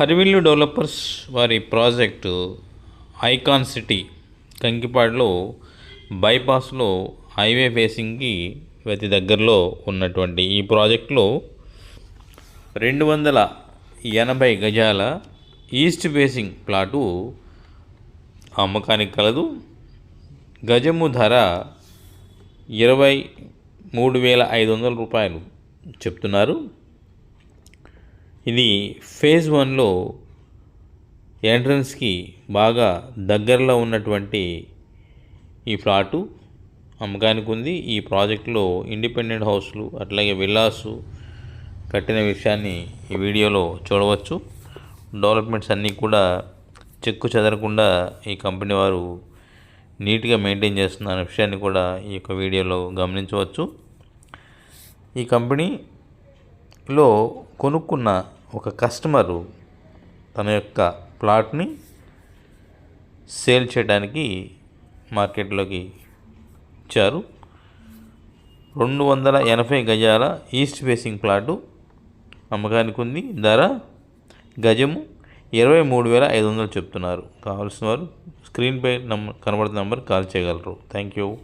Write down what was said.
హరివిల్లు developers వారి project icon city కంకిపాడులో బైపాస్లో హైవే ఫేసింగ్కి అతి దగ్గరలో ఉన్నటువంటి ఈ ప్రాజెక్టులో రెండు వందల ఎనభై గజాల ఈస్ట్ ఫేసింగ్ ప్లాటు అమ్మకానికి కలదు. గజము ధర ఇరవై మూడు వేల ఐదు వందల రూపాయలు చెప్తున్నారు. ఇది ఫేజ్ వన్లో ఎంట్రన్స్కి బాగా దగ్గరలో ఉన్నటువంటి ఈ ఫ్లాటు అమ్మకానికి ఉంది. ఈ ప్రాజెక్టులో ఇండిపెండెంట్ హౌస్లు అట్లాగే విల్లాసు కట్టిన విషయాన్ని ఈ వీడియోలో చూడవచ్చు. డెవలప్మెంట్స్ అన్నీ కూడా చెక్కు చెదరకుండా ఈ కంపెనీ వారు నీట్గా మెయింటైన్ చేస్తున్న విషయాన్ని కూడా ఈ యొక్క వీడియోలో గమనించవచ్చు. ఈ కంపెనీలో కొనుక్కున్న ఒక కస్టమరు తన యొక్క ప్లాట్ని సేల్ చేయడానికి మార్కెట్లోకి ఇచ్చారు. రెండు వందల ఎనభై గజాల ఈస్ట్ ఫేసింగ్ ప్లాటు అమ్మకానికి ఉంది. ధర గజము ఇరవై మూడు వేల ఐదు వందలు చెప్తున్నారు. కావాల్సిన వారు స్క్రీన్పై నంబర్ కనబడుతున్న నెంబర్ కాల్ చేయగలరు. Thank you.